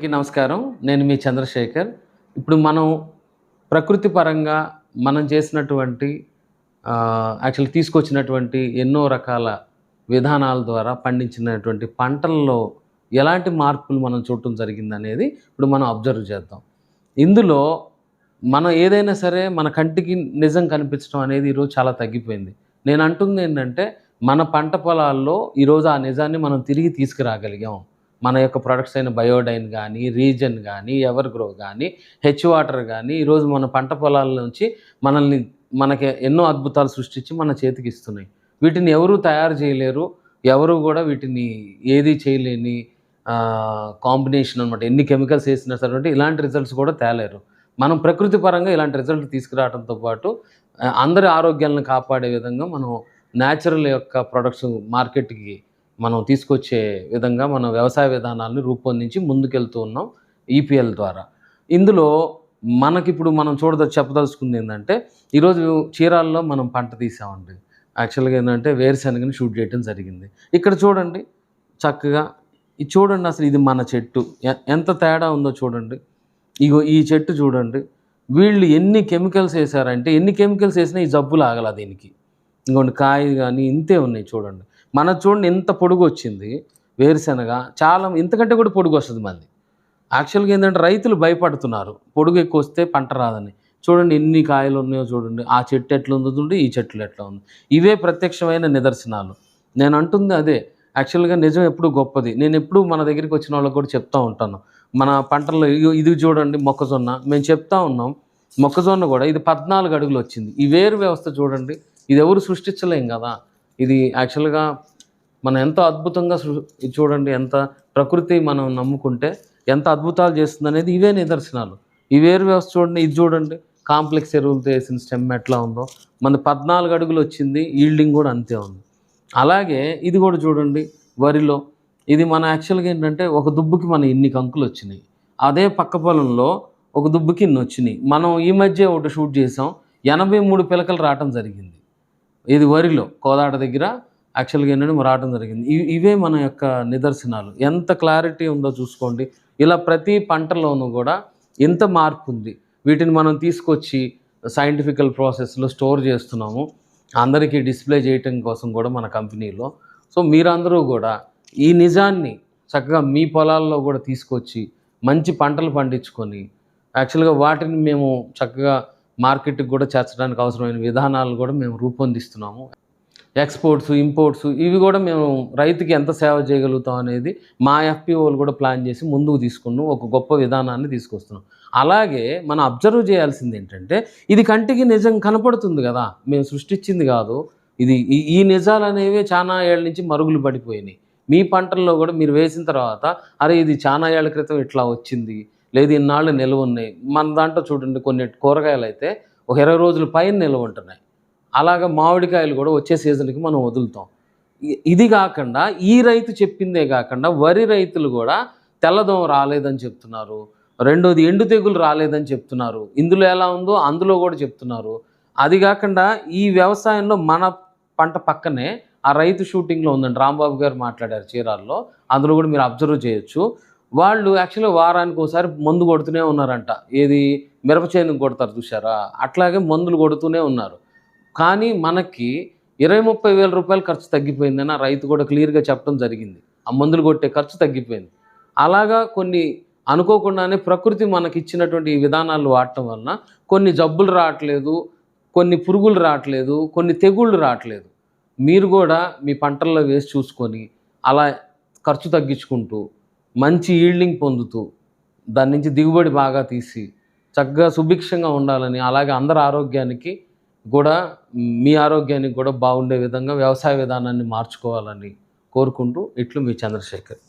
అందరికీ నమస్కారం. నేను మీ చంద్రశేఖర్. ఇప్పుడు మనం ప్రకృతి పరంగా మనం చేసినటువంటి యాక్చువల్ తీసుకొచ్చినటువంటి ఎన్నో రకాల విధానాల ద్వారా పండించినటువంటి పంటల్లో ఎలాంటి మార్పులు మనం చూడటం జరిగింది అనేది ఇప్పుడు మనం అబ్జర్వ్ చేద్దాం. ఇందులో మనం ఏదైనా సరే మన కంటికి నిజం కనిపించడం అనేది ఈరోజు చాలా తగ్గిపోయింది. నేను అంటుంది ఏంటంటే మన పంట పొలాల్లో ఈరోజు ఆ నిజాన్ని మనం తిరిగి తీసుకురాగలిగాం. మన యొక్క ప్రొడక్ట్స్ అయిన బయోడైన్ కానీ రీజన్ కానీ ఎవర్ గ్రో కానీ హెచ్ వాటర్ కానీ ఈరోజు మన పంట పొలాల నుంచి మనల్ని మనకి ఎన్నో అద్భుతాలు సృష్టించి మన చేతికి ఇస్తున్నాయి. వీటిని ఎవరు తయారు చేయలేరు. ఎవరు కూడా వీటిని ఏది చేయలేని కాంబినేషన్ అనమాట ఎన్ని కెమికల్స్ వేసినా సరే ఇలాంటి రిజల్ట్స్ కూడా తేలేరు. మనం ప్రకృతి పరంగా ఇలాంటి రిజల్ట్ తీసుకురావడంతో పాటు అందరి ఆరోగ్యాలను కాపాడే విధంగా మనం న్యాచురల్ యొక్క ప్రొడక్ట్స్ మార్కెట్కి మనం తీసుకొచ్చే విధంగా మన వ్యవసాయ విధానాలను రూపొందించి ముందుకెళ్తూ ఉన్నాం ఈపీఎల్ ద్వారా. ఇందులో మనకిప్పుడు మనం చూడద చెప్పదలుచుకుంది ఏంటంటే ఈరోజు చీరాల్లో మనం పంట తీసామండి. యాక్చువల్గా ఏంటంటే వేరుశనగని షూట్ చేయడం జరిగింది. ఇక్కడ చూడండి చక్కగా ఇది చూడండి అసలు ఇది మన చెట్టు. ఎంత తేడా ఉందో చూడండి. ఇగో ఈ చెట్టు చూడండి. వీళ్ళు ఎన్ని కెమికల్స్ వేసారంటే ఎన్ని కెమికల్స్ వేసినా ఈ జబ్బులు ఆగల దీనికి. ఇంకోండి కాయ కానీ ఇంతే ఉన్నాయి చూడండి. మన చూడండి ఇంత పొడుగు వచ్చింది వేరుశనగ చాలా ఇంతకంటే కూడా పొడుగు వస్తుంది మంది. యాక్చువల్గా ఏంటంటే రైతులు భయపడుతున్నారు పొడుగు ఎక్కువ వస్తే పంట రాదని. చూడండి ఎన్ని కాయలు ఉన్నాయో చూడండి ఆ చెట్టు ఎట్లా ఉందో చూడండి ఈ చెట్లు ఎట్లా ఉంది. ఇవే ప్రత్యక్షమైన నిదర్శనాలు. నేను అంటుంది అదే యాక్చువల్గా నిజం ఎప్పుడు గొప్పది. నేను ఎప్పుడు మన దగ్గరికి వచ్చిన వాళ్ళకి కూడా చెప్తూ ఉంటాను. మన పంటల్లో ఇది చూడండి మొక్కజొన్న మేము చెప్తా ఉన్నాం మొక్కజొన్న కూడా ఇది పద్నాలుగు అడుగులు వచ్చింది. ఈ వేరు వ్యవస్థ చూడండి ఇది ఎవరు సృష్టించలేం కదా. ఇది యాక్చువల్గా మనం ఎంత అద్భుతంగా చూడండి ఎంత ప్రకృతి మనం నమ్ముకుంటే ఎంత అద్భుతాలు చేస్తుంది అనేది ఇవే నిదర్శనాలు. ఈ వేరు వ్యవస్థ చూడండి ఇది చూడండి కాంప్లెక్స్ ఎరువులతో వేసిన స్టెమ్ ఎట్లా ఉందో. మన పద్నాలుగు అడుగులు వచ్చింది ఈల్డింగ్ కూడా అంతే ఉంది. అలాగే ఇది కూడా చూడండి వరిలో. ఇది మన యాక్చువల్గా ఏంటంటే ఒక దుబ్బుకి మన ఇన్ని కంకులు వచ్చినాయి. అదే పక్క పొలంలో ఒక దుబ్బుకి ఇన్ని వచ్చినాయి. మనం ఈ మధ్య ఒకటి షూట్ చేసాం ఎనభై మూడు పిలకలు రావటం జరిగింది. ఇది వరిలో కోదాడ దగ్గర యాక్చువల్గా ఏంటంటే రావడం జరిగింది. ఇవి ఇవే మన యొక్క నిదర్శనాలు. ఎంత క్లారిటీ ఉందో చూసుకోండి. ఇలా ప్రతి పంటలోనూ కూడా ఎంత మార్పు ఉంది. వీటిని మనం తీసుకొచ్చి సైంటిఫికల్ ప్రాసెస్లో స్టోర్ చేస్తున్నాము. అందరికీ డిస్ప్లే చేయటం కోసం కూడా మన కంపెనీలో. సో మీరందరూ కూడా ఈ నిజాన్ని చక్కగా మీ పొలాల్లో కూడా తీసుకొచ్చి మంచి పంటలు పండించుకొని యాక్చువల్గా వాటిని మేము చక్కగా మార్కెట్కి కూడా చేర్చడానికి అవసరమైన విధానాలు కూడా మేము రూపొందిస్తున్నాము. ఎక్స్పోర్ట్స్ ఇంపోర్ట్స్ ఇవి కూడా మేము రైతుకి ఎంత సేవ చేయగలుగుతాం అనేది మా ఎఫ్పిఓలు కూడా ప్లాన్ చేసి ముందుకు తీసుకున్నాం ఒక గొప్ప విధానాన్ని తీసుకొస్తున్నాం. అలాగే మనం అబ్జర్వ్ చేయాల్సింది ఏంటంటే ఇది కంటికి నిజం కనపడుతుంది కదా మేము సృష్టించింది కాదు. ఇది ఈ- ఈ నిజాలు అనేవి చాలా ఏళ్ళ నుంచి మరుగులు పడిపోయినాయి. మీ పంటల్లో కూడా మీరు వేసిన తర్వాత అరే ఇది చాలా ఏళ్ళ క్రితం ఇట్లా వచ్చింది లేదు ఇన్నాళ్ళు నిల్వ ఉన్నాయి. మన దాంట్లో చూడండి కొన్ని కూరగాయలు అయితే ఒక ఇరవై రోజుల పైన నిల్వ ఉంటున్నాయి. అలాగే మామిడికాయలు కూడా వచ్చే సీజన్కి మనం వదులుతాం. ఇది కాకుండా ఈ రైతు చెప్పిందే కాకుండా వరి రైతులు కూడా తెల్లదోమ రాలేదని చెప్తున్నారు. రెండోది ఎండు తెగులు రాలేదని చెప్తున్నారు. ఇందులో ఎలా ఉందో అందులో కూడా చెప్తున్నారు. అది కాకుండా ఈ వ్యవసాయంలో మన పంట పక్కనే ఆ రైతు షూటింగ్లో ఉందండి రాంబాబు గారు మాట్లాడారు చీరాల్లో. అందులో కూడా మీరు అబ్జర్వ్ చేయొచ్చు. వాళ్ళు యాక్చువల్గా వారానికి ఒకసారి మందు కొడుతూనే ఉన్నారంట. ఏది? మిరప చేనుకు కొడతారు చూసారా అట్లాగే మందులు కొడుతూనే ఉన్నారు. కానీ మనకి ఇరవై ముప్పై వేల రూపాయలు ఖర్చు తగ్గిపోయిందని రైతు కూడా క్లియర్గా చెప్పడం జరిగింది. ఆ మందులు కొట్టే ఖర్చు తగ్గిపోయింది. అలాగా కొన్ని అనుకోకుండానే ప్రకృతి మనకి ఇచ్చినటువంటి విధానాలు వాడటం వలన కొన్ని జబ్బులు రావట్లేదు కొన్ని పురుగులు రావట్లేదు కొన్ని తెగుళ్ళు రావట్లేదు. మీరు కూడా మీ పంటల్లో వేసి చూసుకొని అలా ఖర్చు తగ్గించుకుంటూ మంచి ఈల్డింగ్ పొందుతూ దాని నుంచి దిగుబడి బాగా తీసి చక్కగా సుభిక్షంగా ఉండాలని అలాగే అందరి ఆరోగ్యానికి కూడా మీ ఆరోగ్యానికి కూడా బాగుండే విధంగా వ్యవసాయ విధానాన్ని మార్చుకోవాలని కోరుకుంటూ ఇట్లు మీ చంద్రశేఖర్.